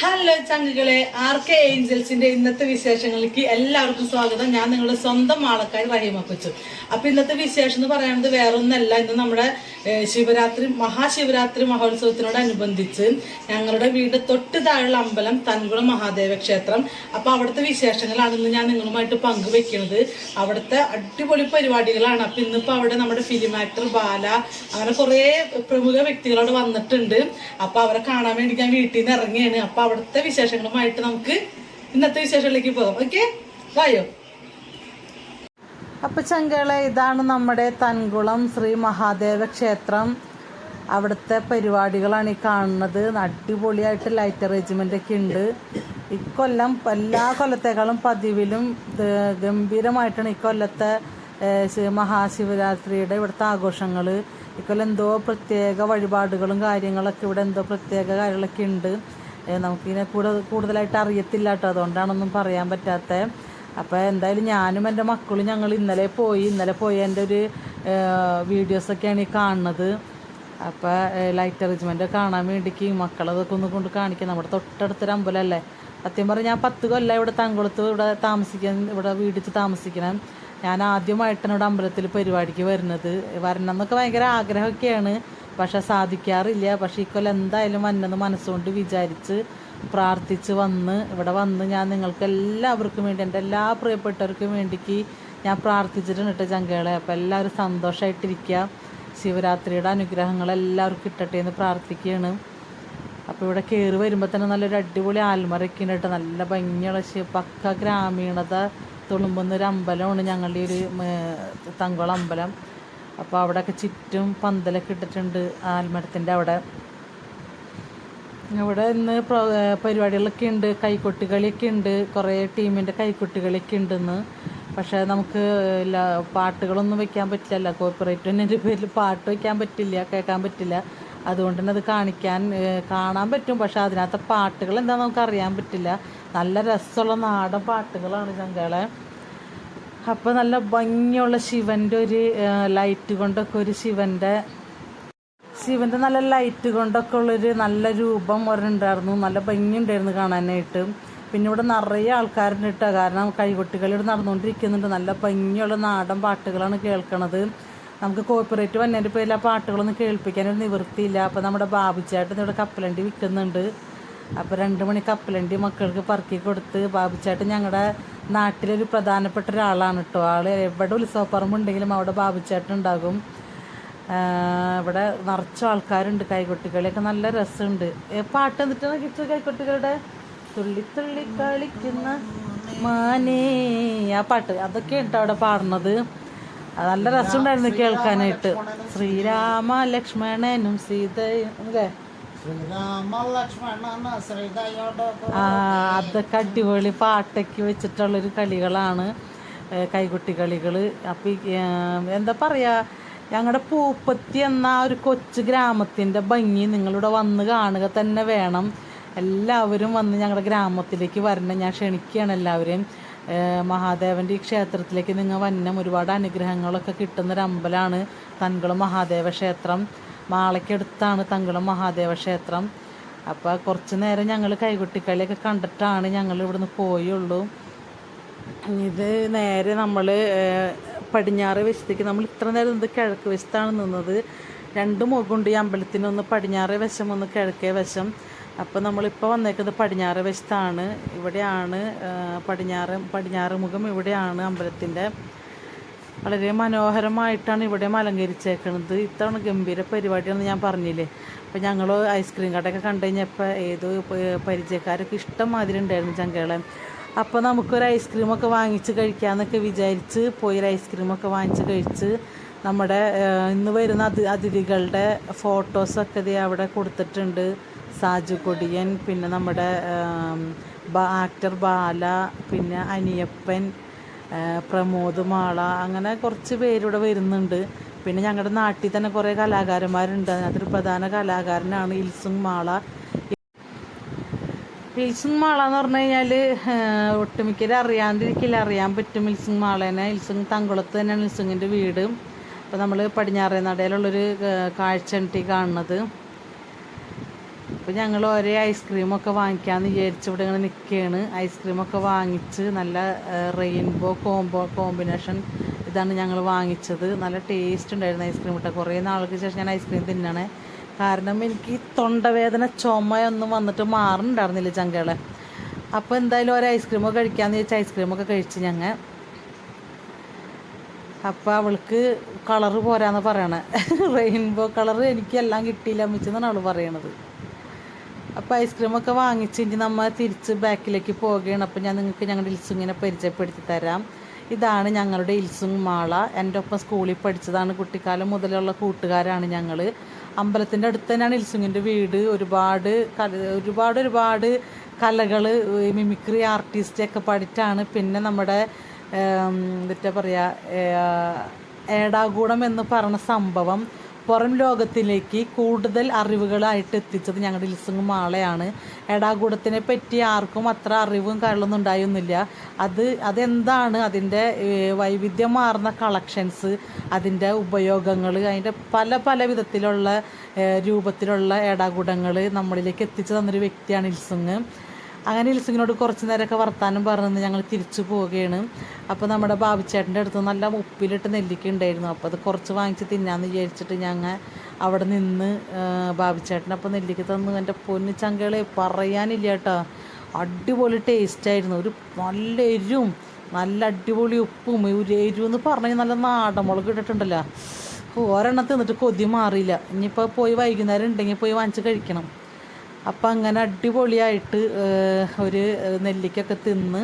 Hello ചങ്കുകളെ. R K ഏഞ്ചൽസിന്റെ ഇന്നത്തെ വിശേഷങ്ങളിലേക്ക് എല്ലാവർക്കും സ്വാഗതം. ഞാൻ നിങ്ങളുടെ സ്വന്തം ആളക്കാർ റഹീമ അപ്പൊ ഇന്നത്തെ വിശേഷം എന്ന് പറയുന്നത് വേറെ ഒന്നല്ല ഇന്ന് നമ്മുടെ ശിവരാത്രി മഹാശിവരാത്രി മഹോത്സവത്തിനോടനുബന്ധിച്ച് ഞങ്ങളുടെ വീട് തൊട്ട് താഴെയുള്ള അമ്പലം തൻകുളം മഹാദേവ ക്ഷേത്രം. അപ്പൊ അവിടുത്തെ വിശേഷങ്ങളാണ് ഇന്ന് ഞാൻ നിങ്ങളുമായിട്ട് പങ്കുവെക്കുന്നത്. അവിടുത്തെ അടിപൊളി പരിപാടികളാണ്. അപ്പൊ ഇന്നിപ്പോ അവിടെ നമ്മുടെ ഫിലിം ആക്ടർ ബാല അങ്ങനെ കുറെ പ്രമുഖ വ്യക്തികളോട് വന്നിട്ടുണ്ട്. അപ്പൊ അവരെ കാണാൻ വേണ്ടി ഞാൻ വീട്ടിൽ നിന്ന് ഇറങ്ങിയാണ് അപ്പൊ അവിടുത്തെ വിശേഷങ്ങളുമായിട്ട് നമുക്ക് ഇന്നത്തെ വിശേഷങ്ങളിലേക്ക് പോകാം. ഓക്കെ വായോ? അപ്പൊ ചങ്കളെ ഇതാണ് നമ്മുടെ തൻകുളം ശ്രീ മഹാദേവ ക്ഷേത്രം. അവിടുത്തെ പരിപാടികളാണ് ഈ കാണുന്നത്. അടിപൊളിയായിട്ട് ലൈറ്റ് അറേഞ്ച്മെന്റ് ഒക്കെ ഉണ്ട്. ഇക്കൊല്ലം എല്ലാ കൊല്ലത്തേക്കാളും പതിവിലും ഗംഭീരമായിട്ടാണ് ഇക്കൊല്ലത്തെ മഹാശിവരാത്രിയുടെ ഇവിടുത്തെ ആഘോഷങ്ങൾ ഇക്കൊല്ലം എന്തോ പ്രത്യേക വഴിപാടുകളും കാര്യങ്ങളൊക്കെ ഇവിടെ എന്തോ പ്രത്യേക കാര്യങ്ങളൊക്കെ ഉണ്ട്. നമുക്കിതിനെ കൂടുതൽ കൂടുതലായിട്ട് അറിയത്തില്ല കേട്ടോ. അതുകൊണ്ടാണൊന്നും പറയാൻ പറ്റാത്ത. അപ്പോൾ എന്തായാലും ഞാനും എന്റെ മക്കളും ഞങ്ങൾ ഇന്നലെ പോയി ഇന്നലെ പോയി എന്റെ ഒരു വീഡിയോസൊക്കെയാണ് ഈ കാണുന്നത്. അപ്പോൾ ലൈറ്റ് അറേഞ്ച്മെന്റ് കാണാൻ വേണ്ടിക്ക് മക്കളതൊക്കെ ഒന്ന് കൊണ്ട് കാണിക്കാം. നമ്മുടെ തൊട്ടടുത്തൊരു അമ്പലമല്ലേ സത്യം പറഞ്ഞാൽ ഞാൻ പത്ത് കൊല്ലം ഇവിടെ തങ്കുളത്ത് ഇവിടെ താമസിക്കാൻ ഇവിടെ വീടിച്ച് താമസിക്കണം. ഞാൻ ആദ്യമായിട്ടാണ് ഇവിടെ അമ്പലത്തിൽ പരിപാടിക്ക് വരുന്നത്. വരണം എന്നൊക്കെ ഭയങ്കര ആഗ്രഹമൊക്കെയാണ്. പക്ഷെ സാധിക്കാറില്ല. പക്ഷെ ഇക്കൊല്ലം എന്തായാലും വന്നെന്ന് മനസ്സുകൊണ്ട് വിചാരിച്ച് പ്രാർത്ഥിച്ച് വന്ന് ഇവിടെ വന്ന് ഞാൻ നിങ്ങൾക്ക് എല്ലാവർക്കും വേണ്ടി എന്റെ എല്ലാ പ്രിയപ്പെട്ടവർക്കും വേണ്ടിക്ക് ഞാൻ പ്രാർത്ഥിച്ചിട്ടുണ്ട് കേട്ടോ ചങ്കകളെ. അപ്പോൾ എല്ലാവരും സന്തോഷമായിട്ടിരിക്കുക ശിവരാത്രിയുടെ അനുഗ്രഹങ്ങൾ എല്ലാവർക്കും കിട്ടട്ടെ എന്ന് പ്രാർത്ഥിക്കുകയാണ്. അപ്പോൾ ഇവിടെ കയറി വരുമ്പോൾ തന്നെ നല്ലൊരു അടിപൊളി ആൽമറയൊക്കെ കേട്ടോ. നല്ല ഭംഗിയുള്ള പക്ക ഗ്രാമീണത തുളുമ്പുന്ന ഒരു അമ്പലമാണ് ഞങ്ങളുടെ ഒരു തങ്കോളം അമ്പലം. അപ്പോൾ അവിടെയൊക്കെ ചുറ്റും പന്തലൊക്കെ ഇട്ടിട്ടുണ്ട് ആൽമരത്തിന്റെ അവിടെ. ഇവിടെ ഇന്ന് പരിപാടികളൊക്കെ ഉണ്ട്. കൈകൊട്ടികളിയൊക്കെ ഉണ്ട്. കുറേ ടീമിന്റെ കൈകൊട്ടികളിയൊക്കെ ഉണ്ടെന്ന് പക്ഷേ നമുക്ക് പാട്ടുകളൊന്നും വെക്കാൻ പറ്റില്ല കോപ്പറേറ്റിന്റെ പേരിൽ പാട്ട് വെക്കാൻ പറ്റില്ല കേൾക്കാൻ പറ്റില്ല. അതുകൊണ്ട് തന്നെ അത് കാണിക്കാൻ കാണാൻ പറ്റും. പക്ഷേ അതിനകത്തെ പാട്ടുകൾ എന്താണെന്ന് നമുക്ക് അറിയാൻ പറ്റില്ല. നല്ല രസമുള്ള നാടൻ പാട്ടുകളാണ് ചങ്കളെ അപ്പോൾ നല്ല ഭംഗിയുള്ള ശിവന്റെ ഒരു ലൈറ്റ് കൊണ്ടൊക്കെ ഒരു ശിവന്റെ ശിവന്റെ നല്ല ലൈറ്റ് കൊണ്ടൊക്കെ ഉള്ളൊരു നല്ല രൂപം ഒരെണ്ടായിരുന്നു നല്ല ഭംഗിയുണ്ടായിരുന്നു കാണാനായിട്ട്. പിന്നെ ഇവിടെ നിറയെ ആൾക്കാരുണ്ട് കേട്ടോ. കാരണം കൈകൊട്ടികളി ഇവിടെ നടന്നുകൊണ്ടിരിക്കുന്നുണ്ട്. നല്ല ഭംഗിയുള്ള നാടൻ പാട്ടുകളാണ് കേൾക്കണത്. നമുക്ക് കോപ്പറേറ്റ് വന്നതിന്റെ പേരിൽ ആ പാട്ടുകളൊന്നും കേൾപ്പിക്കാനൊരു നിവൃത്തിയില്ല. അപ്പോൾ നമ്മുടെ ബാബുജായിട്ട് ഇവിടെ കപ്പലണ്ടി വിൽക്കുന്നുണ്ട്. അപ്പോൾ രണ്ട് മണി കപ്പലണ്ടി മക്കൾക്ക് പറക്കി കൊടുത്ത് ബാബുച്ചേട്ടൻ ഞങ്ങളുടെ നാട്ടിലൊരു പ്രധാനപ്പെട്ട ഒരാളാണ് കേട്ടോ ആൾ എവിടെ ഉത്സവപ്പറമ്പുണ്ടെങ്കിലും അവിടെ ബാബുച്ചേട്ടൻ ഉണ്ടാകും. ഇവിടെ നിറച്ച ആൾക്കാരുണ്ട് കൈകൊട്ടികളിയൊക്കെ നല്ല രസമുണ്ട്. പാട്ട് എന്നിട്ടാണ് കിട്ടുക കൈകൊട്ടികളുടെ തുള്ളി തുള്ളി കളിക്കുന്ന മാനേ ആ പാട്ട്. അതൊക്കെ ഉണ്ട് അവിടെ പാടുന്നത്. നല്ല രസമുണ്ടായിരുന്നു കേൾക്കാനായിട്ട്. ശ്രീരാമ ലക്ഷ്മണനും സീതയും. അല്ലേ? അതൊക്കെ അടിപൊളി പാട്ടൊക്കെ വെച്ചിട്ടുള്ളൊരു കളികളാണ് കൈകുട്ടി കളികൾ അപ്പം എന്താ പറയുക ഞങ്ങളുടെ പൂപ്പത്തി എന്ന ഒരു കൊച്ചു ഗ്രാമത്തിന്റെ ഭംഗി നിങ്ങളിവിടെ വന്ന് കാണുക തന്നെ വേണം. എല്ലാവരും വന്ന് ഞങ്ങളുടെ ഗ്രാമത്തിലേക്ക് വരണം. ഞാൻ ക്ഷണിക്കുകയാണ് എല്ലാവരെയും. മഹാദേവന്റെ ഈ ക്ഷേത്രത്തിലേക്ക് നിങ്ങൾ വന്നം ഒരുപാട് അനുഗ്രഹങ്ങളൊക്കെ കിട്ടുന്നൊരു അമ്പലമാണ് തൻകുളം മഹാദേവ ക്ഷേത്രം. മാളയ്ക്കടുത്താണ് തങ്കുളം മഹാദേവ ക്ഷേത്രം. അപ്പോൾ കുറച്ച് നേരം ഞങ്ങൾ കൈകൊട്ടിക്കളിയൊക്കെ കണ്ടിട്ടാണ് ഞങ്ങൾ ഇവിടുന്ന് പോയുള്ളൂ. ഇത് നേരെ നമ്മൾ പടിഞ്ഞാറ് വശത്തേക്ക് നമ്മൾ ഇത്ര നേരം നിന്നത് കിഴക്ക് വശത്താണ് നിന്നത്. രണ്ട് മുഖമുണ്ട് ഈ അമ്പലത്തിന് ഒന്ന് പടിഞ്ഞാറ് വശം ഒന്ന് കിഴക്കേ വശം. അപ്പോൾ നമ്മളിപ്പോൾ വന്നേക്കുന്നത് പടിഞ്ഞാറ് വശത്താണ്. ഇവിടെയാണ് പടിഞ്ഞാറ് പടിഞ്ഞാറ് മുഖം ഇവിടെയാണ് അമ്പലത്തിന്റെ വളരെ മനോഹരമായിട്ടാണ് ഇവിടെ അലങ്കരിച്ചേക്കുന്നത് ഇത്തവണ ഗംഭീര പരിപാടിയാണെന്ന് ഞാൻ പറഞ്ഞില്ലേ. അപ്പോൾ ഞങ്ങൾ ഐസ്ക്രീം കടയൊക്കെ കണ്ടു കഴിഞ്ഞപ്പോൾ ഏതോ പരിചയക്കാരൊക്കെ ഇഷ്ടം മാതിരി ഉണ്ടായിരുന്നു ചങ്കകളെ അപ്പോൾ നമുക്കൊരു ഐസ്ക്രീമൊക്കെ വാങ്ങിച്ച് കഴിക്കാമെന്നൊക്കെ വിചാരിച്ച് പോയി ഒരു ഐസ്ക്രീമൊക്കെ വാങ്ങിച്ച് കഴിച്ച് നമ്മുടെ ഇന്ന് വരുന്ന അതി അതിഥികളുടെ ഫോട്ടോസൊക്കെ ഇത് അവിടെ കൊടുത്തിട്ടുണ്ട്. സാജു കൊടിയൻ പിന്നെ നമ്മുടെ ആക്ടർ ബാല പിന്നെ അനിയപ്പൻ പ്രമോദ് മാള അങ്ങനെ കുറച്ച് പേരിവിടെ വരുന്നുണ്ട്. പിന്നെ ഞങ്ങളുടെ നാട്ടിൽ തന്നെ കുറേ കലാകാരന്മാരുണ്ട്. അതിനകത്തൊരു പ്രധാന കലാകാരനാണ് ഇൽസുങ് മാള. ഇൽസുങ് മാള എന്ന് പറഞ്ഞു കഴിഞ്ഞാൽ ഒട്ടുമിക്കര് അറിയാണ്ടിരിക്കില്ല. അറിയാൻ പറ്റും ഇൽസുങ് മാളേനെ. ഇൽസുങ് തങ്കുളത്ത് തന്നെയാണ് ഇൽസുങ്ങിന്റെ വീട്. അപ്പോൾ നമ്മൾ പടിഞ്ഞാറേ നടയിലുള്ളൊരു കാഴ്ച കാണുന്നത്. അപ്പോൾ ഞങ്ങൾ ഒരേ ഐസ്ക്രീമൊക്കെ വാങ്ങിക്കാമെന്ന് വിചാരിച്ച് ഇവിടെ ഇങ്ങനെ നിൽക്കുകയാണ് ഐസ്ക്രീമൊക്കെ വാങ്ങിച്ച് നല്ല റെയിൻബോ കോംബോ കോമ്പിനേഷൻ ഇതാണ് ഞങ്ങൾ വാങ്ങിച്ചത്. നല്ല ടേസ്റ്റ് ഉണ്ടായിരുന്നു ഐസ്ക്രീം ഇട്ട. കുറേ നാൾക്ക് ശേഷം ഞാൻ ഐസ്ക്രീം തിന്നണേ. കാരണം എനിക്ക് തൊണ്ടവേദന ചുമയൊന്നും വന്നിട്ട് മാറുന്നുണ്ടായിരുന്നില്ല ചങ്കകളെ. അപ്പോൾ എന്തായാലും ഒരു ഐസ്ക്രീമൊക്കെ കഴിക്കാമെന്ന് ചോദിച്ചാൽ ഐസ്ക്രീമൊക്കെ കഴിച്ച് ഞങ്ങൾ അപ്പോൾ അവൾക്ക് കളറ് പോരാന്ന് പറയണേ. റെയിൻബോ കളറ് എനിക്കെല്ലാം കിട്ടിയില്ല അമ്മിച്ചെന്നാണ് അവൾ പറയണത്. അപ്പോൾ ഐസ്ക്രീമൊക്കെ വാങ്ങിച്ച് ഇനി നമ്മൾ തിരിച്ച് ബാക്കിലേക്ക് പോവുകയാണ്. അപ്പോൾ ഞാൻ നിങ്ങൾക്ക് ഞങ്ങളുടെ ഇൽസുങ്ങിനെ പരിചയപ്പെടുത്തി തരാം. ഇതാണ് ഞങ്ങളുടെ ഇൽസുങ് മാള. എന്റെ ഒപ്പം സ്കൂളിൽ പഠിച്ചതാണ് കുട്ടിക്കാലം മുതലുള്ള കൂട്ടുകാരാണ് ഞങ്ങൾ അമ്പലത്തിന്റെ അടുത്ത് തന്നെയാണ് ഇൽസുങ്ങിന്റെ വീട്. ഒരുപാട് കല ഒരുപാട് ഒരുപാട് കലകൾ മിമിക്രി ആർട്ടിസ്റ്റൊക്കെ പഠിച്ചാണ്. പിന്നെ നമ്മുടെ എന്താ പറയുക ഏടാകൂടം എന്ന് പറഞ്ഞ സംഭവം. പുറം ലോകത്തിലേക്ക് കൂടുതൽ അറിവുകളായിട്ട് എത്തിച്ചത് ഞങ്ങളുടെ ഇൽസുങ് മാളയാണ്. എടാകൂടത്തിനെ പറ്റി ആർക്കും അത്ര അറിവും കാര്യങ്ങളൊന്നും ഉണ്ടായൊന്നുമില്ല അത് അതെന്താണ് അതിന്റെ വൈവിധ്യമാർന്ന കളക്ഷൻസ് അതിന്റെ ഉപയോഗങ്ങൾ അതിന്റെ പല പല വിധത്തിലുള്ള രൂപത്തിലുള്ള എടാകൂടങ്ങൾ നമ്മളിലേക്ക് എത്തിച്ചു തന്നൊരു വ്യക്തിയാണ് ഇൽസുങ് അങ്ങനെ ഇൽസിങ്ങിനോട് കുറച്ച് നേരമൊക്കെ വർത്താനം പറഞ്ഞ് ഞങ്ങൾ തിരിച്ചു പോവുകയാണ്. അപ്പോൾ നമ്മുടെ ബാബുച്ചേട്ടന്റെ അടുത്ത് നല്ല ഉപ്പിലിട്ട് നെല്ലിക്ക ഉണ്ടായിരുന്നു. അപ്പോൾ അത് കുറച്ച് വാങ്ങിച്ച് തിന്നാന്ന് വിചാരിച്ചിട്ട് ഞങ്ങൾ അവിടെ നിന്ന് ബാബുച്ചേട്ടൻ അപ്പോൾ നെല്ലിക്ക തന്നു. എന്റെ പൊന്നു ചങ്കകളെ പറയാനില്ല കേട്ടോ. അടിപൊളി ടേസ്റ്റായിരുന്നു ഒരു നല്ല എരിവും നല്ല അടിപൊളി ഉപ്പും ഒരു എരിവെന്ന് പറഞ്ഞാൽ നല്ല നാടൻ മുളക് ഇട്ടിട്ടുണ്ടല്ലോ. ഒരെണ്ണം തിന്നിട്ട് കൊതി മാറിയില്ല. ഇനിയിപ്പോൾ പോയി വൈകുന്നേരം ഉണ്ടെങ്കിൽ പോയി വാങ്ങിച്ച് കഴിക്കണം. അപ്പം അങ്ങനെ അടിപൊളിയായിട്ട് ഒരു നെല്ലിക്കൊക്കെ തിന്ന്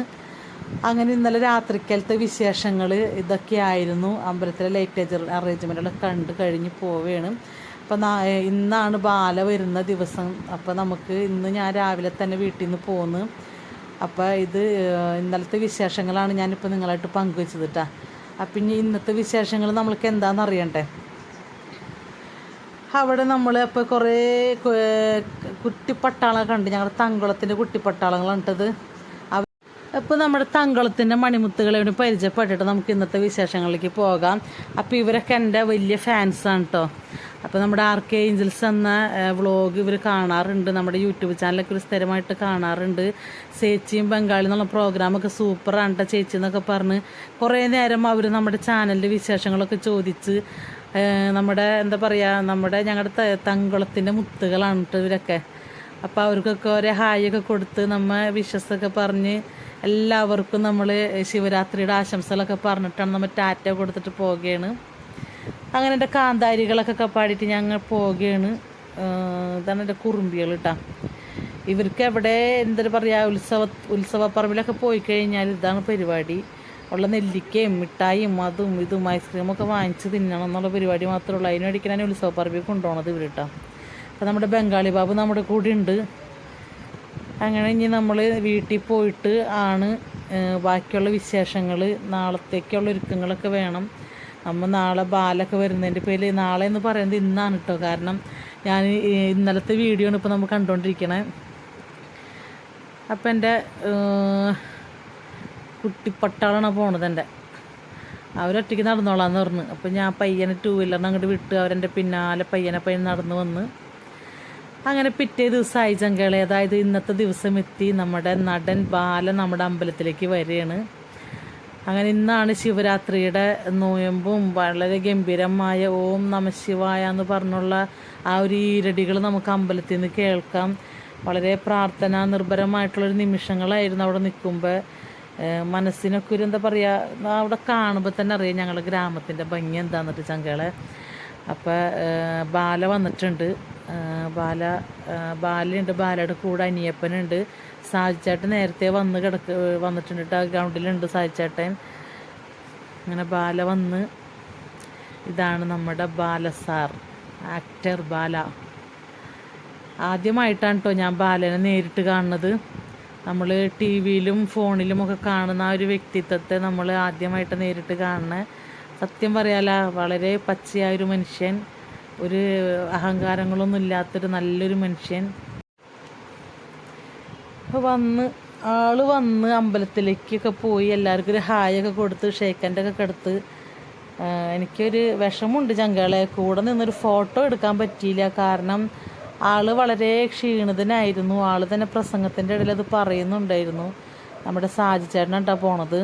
അങ്ങനെ ഇന്നലെ രാത്രിക്കലത്തെ വിശേഷങ്ങൾ ഇതൊക്കെയായിരുന്നു അമ്പലത്തിലെ ലൈറ്റ് അറേഞ്ച്മെന്റുകളൊക്കെ കണ്ട് കഴിഞ്ഞ് പോവുകയാണ് അപ്പം ഇന്നാണ് ബാല വരുന്ന ദിവസം. അപ്പം നമുക്ക് ഇന്ന് ഞാൻ രാവിലെ തന്നെ വീട്ടിൽ നിന്ന് പോന്ന്. അപ്പോൾ ഇത് ഇന്നലത്തെ വിശേഷങ്ങളാണ് ഞാനിപ്പോൾ നിങ്ങളായിട്ട് പങ്കുവെച്ചത് കേട്ടോ അപ്പം ഇനി ഇന്നത്തെ വിശേഷങ്ങൾ നമ്മൾക്ക് എന്താണെന്ന് അറിയണ്ടേ? അവിടെ നമ്മൾ അപ്പോൾ കുറേ കുട്ടിപ്പട്ടാളങ്ങൾ കണ്ട്. ഞങ്ങളുടെ തങ്കുളത്തിന്റെ കുട്ടിപ്പട്ടാളങ്ങളുണ്ടത്. അപ്പോൾ നമ്മുടെ തങ്കളത്തിന്റെ മണിമുത്തുകളെ ഇവിടെ പരിചയപ്പെട്ടിട്ട് നമുക്ക് ഇന്നത്തെ വിശേഷങ്ങളിലേക്ക് പോകാം. അപ്പോൾ ഇവരൊക്കെ എന്റെ വലിയ ഫാൻസാണ് കേട്ടോ അപ്പോൾ നമ്മുടെ ആർ കെ ഏഞ്ചൽസ് എന്ന വ്ളോഗ് ഇവർ കാണാറുണ്ട്. നമ്മുടെ യൂട്യൂബ് ചാനലൊക്കെ ഒരു സ്ഥിരമായിട്ട് കാണാറുണ്ട്. ചേച്ചിയും ബംഗാളി എന്നുള്ള പ്രോഗ്രാമൊക്കെ സൂപ്പറാണ് കേട്ടോ ചേച്ചി എന്നൊക്കെ പറഞ്ഞ്. കുറേ നേരം അവർ നമ്മുടെ ചാനലിന്റെ വിശേഷങ്ങളൊക്കെ ചോദിച്ച് നമ്മുടെ എന്താ പറയുക നമ്മുടെ ഞങ്ങളുടെ തങ്കുളത്തിന്റെ മുത്തുകളാണ് ഇവരൊക്കെ. അപ്പോൾ അവർക്കൊക്കെ ഒരേ ഹായൊക്കെ കൊടുത്ത് നമ്മൾ വിശ്വസൊക്കെ പറഞ്ഞ് എല്ലാവർക്കും നമ്മൾ ശിവരാത്രിയുടെ ആശംസകളൊക്കെ പറഞ്ഞിട്ടാണ് നമ്മൾ ടാറ്റ കൊടുത്തിട്ട് പോവുകയാണ് അങ്ങനെ എന്റെ കാന്താരികളൊക്കെ പാടിയിട്ട് ഞങ്ങൾ പോവുകയാണ് ഇതാണ് എന്റെ കുറുമ്പികൾ കേട്ടോ ഇവർക്ക് എവിടെ എന്താ പറയുക ഉത്സവ ഉത്സവപ്പറമ്പിലൊക്കെ പോയി കഴിഞ്ഞാൽ ഇതാണ് പരിപാടി. ഉള്ള നെല്ലിക്കയും മിഠായിയും അതും ഇതും ഐസ്ക്രീമൊക്കെ വാങ്ങിച്ച് തിന്നണം എന്നുള്ള പരിപാടി മാത്രമേ ഉള്ളൂ. അതിന് ഉത്സവ പറമ്പിൽ കൊണ്ടുപോകണത് ഇവർ കേട്ടോ അപ്പോൾ നമ്മുടെ ബംഗാളി ബാബു നമ്മുടെ കൂടെ ഉണ്ട്. അങ്ങനെ ഇനി നമ്മൾ വീട്ടിൽ പോയിട്ട് ആണ് ബാക്കിയുള്ള വിശേഷങ്ങൾ നാളത്തേക്കുള്ള ഒരുക്കങ്ങളൊക്കെ വേണം. നമ്മൾ നാളെ ബാലൊക്കെ വരുന്നതിന്റെ പേരിൽ നാളെ എന്ന് പറയുന്നത് ഇന്നാണ് കേട്ടോ കാരണം ഞാൻ ഇന്നലത്തെ വീഡിയോ ആണ് ഇപ്പോൾ നമ്മൾ കണ്ടുകൊണ്ടിരിക്കണേ അപ്പം എന്റെ കുട്ടിപ്പട്ടാളാണ് പോണത് എന്റെ. അവരൊറ്റയ്ക്ക് നടന്നോളാന്ന് പറഞ്ഞു. അപ്പം ഞാൻ പയ്യനെ ടൂ വീലറിന് അങ്ങോട്ട് വിട്ട് അവരെന്റെ പിന്നാലെ പയ്യനെ പയ്യൻ നടന്നു വന്ന് അങ്ങനെ പിറ്റേ ദിവസമായി ചങ്കളെ. അതായത് ഇന്നത്തെ ദിവസം എത്തി. നമ്മുടെ നടൻ ബാല നമ്മുടെ അമ്പലത്തിലേക്ക് വരികയാണ്. അങ്ങനെ ഇന്നാണ് ശിവരാത്രിയുടെ നോയമ്പും വളരെ ഗംഭീരമായ ഓം നമ ശിവായ എന്ന് പറഞ്ഞുള്ള ആ ഒരു ഈരടികൾ നമുക്ക് അമ്പലത്തിൽ നിന്ന് കേൾക്കാം. വളരെ പ്രാർത്ഥന നിർഭരമായിട്ടുള്ളൊരു നിമിഷങ്ങളായിരുന്നു അവിടെ നിൽക്കുമ്പോൾ മനസ്സിനൊക്കെ ഒരു എന്താ പറയുക അവിടെ കാണുമ്പോൾ തന്നെ അറിയാം ഞങ്ങളുടെ ഗ്രാമത്തിന്റെ ഭംഗി എന്താന്നിട്ട് ചങ്കളെ. അപ്പോൾ ബാല വന്നിട്ടുണ്ട്. ആ, ബാല ആ, ബാലയുണ്ട്. ബാലയുടെ കൂടെ അനിയപ്പനുണ്ട്. സാജിച്ചേട്ടൻ നേരത്തെ വന്ന് കിടക്ക് വന്നിട്ടുണ്ട് കേട്ടോ. ഗ്രൗണ്ടിലുണ്ട് സാജിച്ചേട്ടൻ. അങ്ങനെ ബാല വന്ന്. ഇതാണ് നമ്മുടെ ബാല സാർ ആക്ടർ ബാല. ആദ്യമായിട്ടാണ് കേട്ടോ ഞാൻ ബാലനെ നേരിട്ട് കാണുന്നത്. നമ്മൾ ടി വിയിലും ഫോണിലും ഒക്കെ കാണുന്ന ആ ഒരു വ്യക്തിത്വത്തെ നമ്മൾ ആദ്യമായിട്ട് നേരിട്ട് കാണുന്നത് സത്യം പറയാല വളരെ പച്ചയായ ഒരു മനുഷ്യൻ ഒരു അഹങ്കാരങ്ങളൊന്നും ഇല്ലാത്തൊരു നല്ലൊരു മനുഷ്യൻ. വന്ന് ആൾ വന്ന് അമ്പലത്തിലേക്കൊക്കെ പോയി എല്ലാവർക്കും ഒരു ഹായൊക്കെ കൊടുത്ത് ഷേക്കന്റെ ഒക്കെ എടുത്ത് ആ, എനിക്കൊരു വിഷമമുണ്ട് ചങ്കളെ. കൂടെ നിന്നൊരു ഫോട്ടോ എടുക്കാൻ പറ്റിയില്ല. കാരണം ആൾ വളരെ ക്ഷീണിതനായിരുന്നു. ആൾ തന്നെ പ്രസംഗത്തിന്റെ ഇടയിൽ അത് പറയുന്നുണ്ടായിരുന്നു. നമ്മുടെ സാജി ചേട്ടനാട്ടാ പോണത്.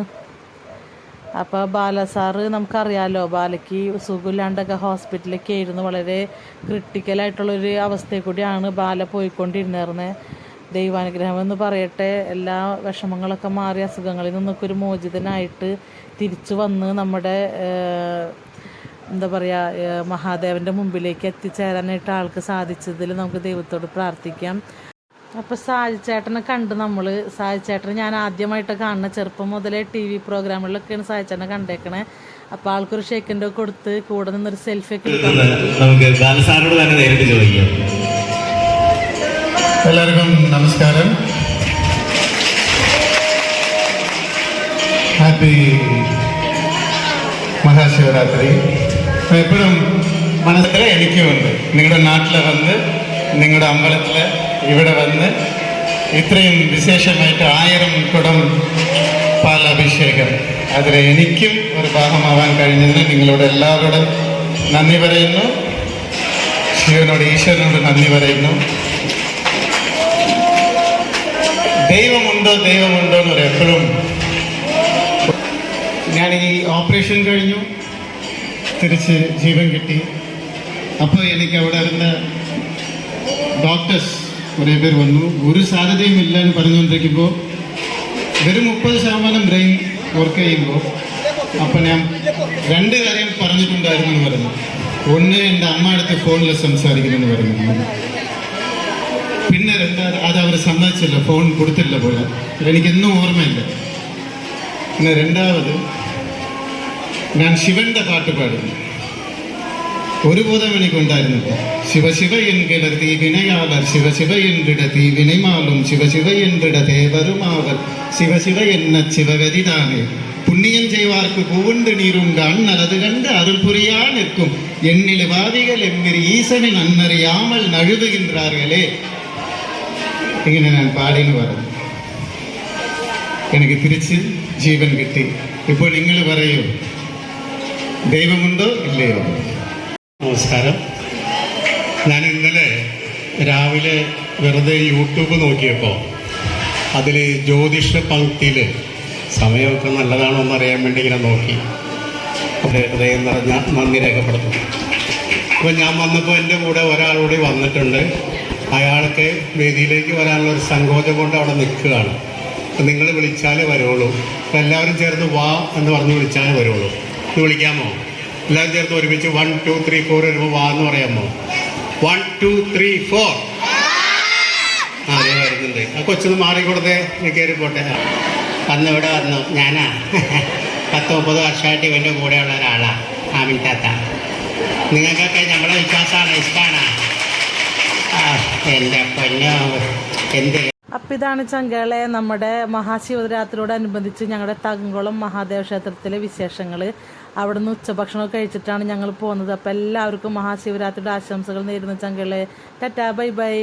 അപ്പോൾ ബാല സാറ് നമുക്കറിയാലോ ബാലയ്ക്ക് സുഖമില്ലാണ്ടൊക്കെ ഹോസ്പിറ്റലിലൊക്കെ ആയിരുന്നു. വളരെ ക്രിട്ടിക്കലായിട്ടുള്ളൊരു അവസ്ഥയിൽ കൂടിയാണ് ബാല പോയിക്കൊണ്ടിരുന്നിരുന്നത് ദൈവാനുഗ്രഹം എന്ന് പറയട്ടെ എല്ലാ വിഷമങ്ങളൊക്കെ മാറി അസുഖങ്ങളിൽ നിന്നൊക്കെ ഒരു മോചിതനായിട്ട് തിരിച്ചു വന്ന് നമ്മുടെ എന്താ പറയുക മഹാദേവന്റെ മുമ്പിലേക്ക് എത്തിച്ചേരാനായിട്ട് ആൾക്ക് സാധിച്ചതിൽ നമുക്ക് ദൈവത്തോട് പ്രാർത്ഥിക്കാം. അപ്പോൾ സാജിച്ചേട്ടനെ കണ്ട് നമ്മൾ സാജിച്ചേട്ടനെ ഞാൻ ആദ്യമായിട്ട് കാണുന്ന ചെറുപ്പം മുതലേ ടി വി പ്രോഗ്രാമുകളിലൊക്കെയാണ് സാജിച്ചേട്ടനെ കണ്ടേക്കണേ. അപ്പോൾ ആൾക്കൊരു ഷേക്കിന്റെ കൊടുത്ത് കൂടെ നിന്നൊരു സെൽഫി ഒക്കെ നമുക്ക് ബാലസാറിനോട് തന്നെ നേരിട്ട് ചോദിക്കാം. എല്ലാവർക്കും നമസ്കാരം. ഹാപ്പി മഹാശിവരാത്രി. എപ്പോഴും മനസ്സിൽ എനിക്കുമുണ്ട്. നിങ്ങളുടെ നാട്ടിൽ വന്ന് നിങ്ങളുടെ അമ്പലത്തിൽ ഇവിടെ വന്ന് ഇത്രയും വിശേഷമായിട്ട് ആയിരം കുടം പാലഭിഷേകം അതിൽ എനിക്കും ഒരു ഭാഗമാവാൻ കഴിഞ്ഞതിന് നിങ്ങളോട് എല്ലാവരോടും നന്ദി പറയുന്നു. ശിവനോട് ഈശ്വരനോട് നന്ദി പറയുന്നു. ദൈവമുണ്ടോ ദൈവമുണ്ടോ എന്ന് എപ്പോഴും ഞാൻ ഈ ഓപ്പറേഷൻ കഴിഞ്ഞു. തിരിച്ച് ജീവൻ കിട്ടി. അപ്പോൾ എനിക്ക് അവിടെ ഇരുന്ന ഡോക്ടേഴ്സ് കുറേ പേർ വന്നു. ഒരു സാധ്യതയും ഇല്ല എന്ന് പറഞ്ഞുകൊണ്ടിരിക്കുമ്പോൾ വെറും മുപ്പത് ശതമാനം ബ്രെയിൻ വർക്ക് ചെയ്യുമ്പോൾ അപ്പം ഞാൻ രണ്ട് കാര്യം പറഞ്ഞിട്ടുണ്ടായിരുന്നു എന്ന് പറഞ്ഞു. ഒന്ന് എന്റെ അമ്മ അടുത്ത് ഫോണിൽ സംസാരിക്കണമെന്ന് പറഞ്ഞു. പിന്നെ രണ്ടാ അത് അവർ സമ്മതിച്ചില്ല ഫോൺ കൊടുത്തില്ല പോലെ. എനിക്കെന്നും ഓർമ്മയില്ല. പിന്നെ രണ്ടാമത് ഞാൻ ശിവന്റെ പാട്ട് പാടുന്നു ഒരു ബോധം എനിക്കുണ്ടായിരുന്നില്ല ശിവശിവ എൻകിടർ തീ വിനയാളർ ശിവശിവ என்றிட തീ വിനൈമാലും ശിവശിവ என்றிட தேவருமாவர் ശിവശിവ എന്ന ശിവഗതിതാനേ പുണ്യം ചെയ്വാർക്ക് പൂവുണ്ട് നീരുണ്ടാൻ നല്ലത് കണ്ട് அருள் புரியா நிற்கும் எண்ணில வாதிகள் என்கிற ஈசனின் அன்னறியாமல் நழுவுகின்றார்களே ഇങ്ങനെ ഞാൻ പാടിയെന്ന് പറഞ്ഞു എനിക്ക് തിരിച്ച് ജീവൻ കിട്ടി ഇപ്പോൾ നിങ്ങൾ പറയൂ ദൈവമുണ്ടോ ഇല്ലയോ? നമസ്കാരം. ഞാൻ ഇന്നലെ രാവിലെ വെറുതെ യൂട്യൂബ് നോക്കിയപ്പോൾ അതിൽ ജ്യോതിഷ പങ്ക്തിയിൽ സമയമൊക്കെ നല്ലതാണോ എന്ന് അറിയാൻ വേണ്ടി ഇങ്ങനെ നോക്കി. അത് ഹൃദയം നിറഞ്ഞ നന്ദി രേഖപ്പെടുത്തുന്നു. അപ്പോൾ ഞാൻ വന്നപ്പോൾ എന്റെ കൂടെ ഒരാളൂടി വന്നിട്ടുണ്ട്. അയാൾക്ക് വേദിയിലേക്ക് വരാനുള്ള ഒരു സങ്കോചം കൊണ്ട് അവിടെ നിൽക്കുകയാണ്. നിങ്ങൾ വിളിച്ചാലേ വരുള്ളൂ. അപ്പോൾ എല്ലാവരും ചേർന്ന് വാ എന്ന് പറഞ്ഞ് വിളിച്ചാലേ വരുള്ളൂ. ഒന്ന് വിളിക്കാമോ? എല്ലാവരും ചേർത്ത് ഒരുമിച്ച് വൺ ടു ത്രീ ഫോർ വരുമ്പോൾ വാ എന്ന് പറയാമോ? വൺ ടു ത്രീ ഫോർ ആ അതെ വരുന്നുണ്ട്. ആ കൊച്ചൊന്ന് മാറിക്കൊടുത്തേ. കയറി പോട്ടെ. വന്ന് ഇവിടെ വന്നു? ഞാനാ. പത്ത് മുപ്പത് വർഷമായിട്ട് ഇവന്റെ കൂടെയുള്ള ഒരാളാ. ആമിൻ താത്ത. നിങ്ങൾക്കൊക്കെ നമ്മളെ വിശ്വാസമാണ്. ഇഷ്ടമാണ് എന്റെ പൊന്നോ. എന്ത് അപ്പം ഇതാണ് ചങ്കളെ നമ്മുടെ മഹാശിവരാത്രിയോടനുബന്ധിച്ച് ഞങ്ങളുടെ തങ്കുളം മഹാദേവ ക്ഷേത്രത്തിലെ വിശേഷങ്ങൾ അവിടുന്ന് ഉച്ചഭക്ഷണമൊക്കെ കഴിച്ചിട്ടാണ് ഞങ്ങൾ പോകുന്നത്. അപ്പം എല്ലാവർക്കും മഹാശിവരാത്രിയുടെ ആശംസകൾ നേരുന്നു ചങ്കളെ ടാറ്റാ ബൈ ബൈ.